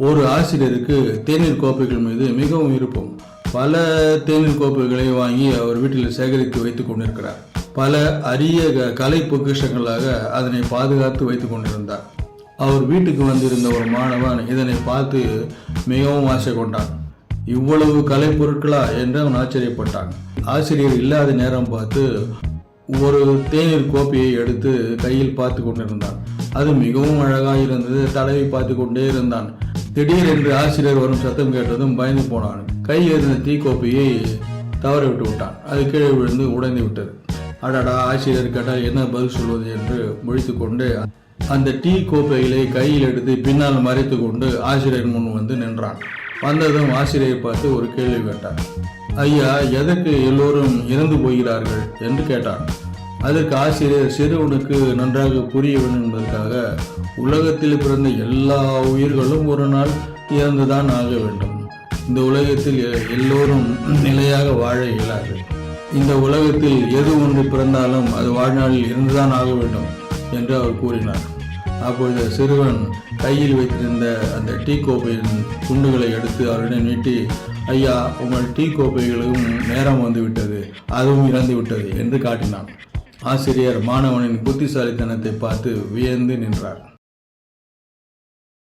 ஒரு ஆசிரியருக்கு தேநீர் கோப்பைகள் மீது மிகவும் விருப்பம். பல தேநீர் கோப்பைகளை வாங்கி அவர் வீட்டில் சேகரித்து வைத்துக் கொண்டிருக்கிறார். பல அரிய க- கலை பொக்கிஷங்களாக அதனை பாதுகாத்து வைத்துக் கொண்டிருந்தார். அவர் வீட்டுக்கு வந்திருந்த ஒரு மாணவன் இதனை பார்த்து மிகவும் ஆசை கொண்டான். இவ்வளவு கலை பொருட்களா? என்று அவன் ஆச்சரியப்பட்டான். ஆசிரியர் இல்லாத நேரம் பார்த்து ஒரு தேநீர் கோப்பையை எடுத்து கையில் பார்த்து கொண்டிருந்தான். அது மிகவும் அழகாக இருந்தது தடவி பார்த்து கொண்டே இருந்தான். திடீரென்று ஆசிரியர் வரும் சத்தம் கேட்டதும் பயந்து போனான். கை எறிந்த டீ கோப்பையை தவற விட்டு விட்டான். அது கீழே விழுந்து உடைந்து விட்டது. அடடா ஆசிரியர் கேட்டால் என்ன பதில் சொல்வது என்று முழித்து கொண்டு அந்த டீ கோப்பைகளை கையில் எடுத்து பின்னால் மறைத்து கொண்டு ஆசிரியர் முன் வந்து நின்றான். வந்ததும் ஆசிரியர் பார்த்து ஒரு கேள்வி கேட்டார் ஐயா எதற்கு எல்லோரும் இறந்து போகிறார்கள்? என்று கேட்டான். அதற்கு ஆசிரியர் சிறுவனுக்கு நன்றாக புரிய வேண்டும் என்பதற்காக உலகத்தில் பிறந்த எல்லா உயிர்களும் ஒரு நாள் இறந்துதான் ஆக வேண்டும். இந்த உலகத்தில் எ- எல்லோரும் நிலையாக வாழ இயலாது. இந்த உலகத்தில் எது ஒன்று பிறந்தாலும் அது வாழ்நாளில் இருந்துதான் ஆக வேண்டும் என்று அவர் கூறினார். அப்பொழுது சிறுவன் கையில் வைத்திருந்த அந்த டீ கோப்பையின் துண்டுகளை எடுத்து அவரிடம் நீட்டி ஐயா உங்கள் டீ கோப்பைகளுக்கும் நேரம் வந்து விட்டது அதுவும் இறந்து விட்டது என்று காட்டினான். ஆசிரியர் மாணவனின் புத்திசாலித்தனத்தை பார்த்து வியந்து நின்றார்.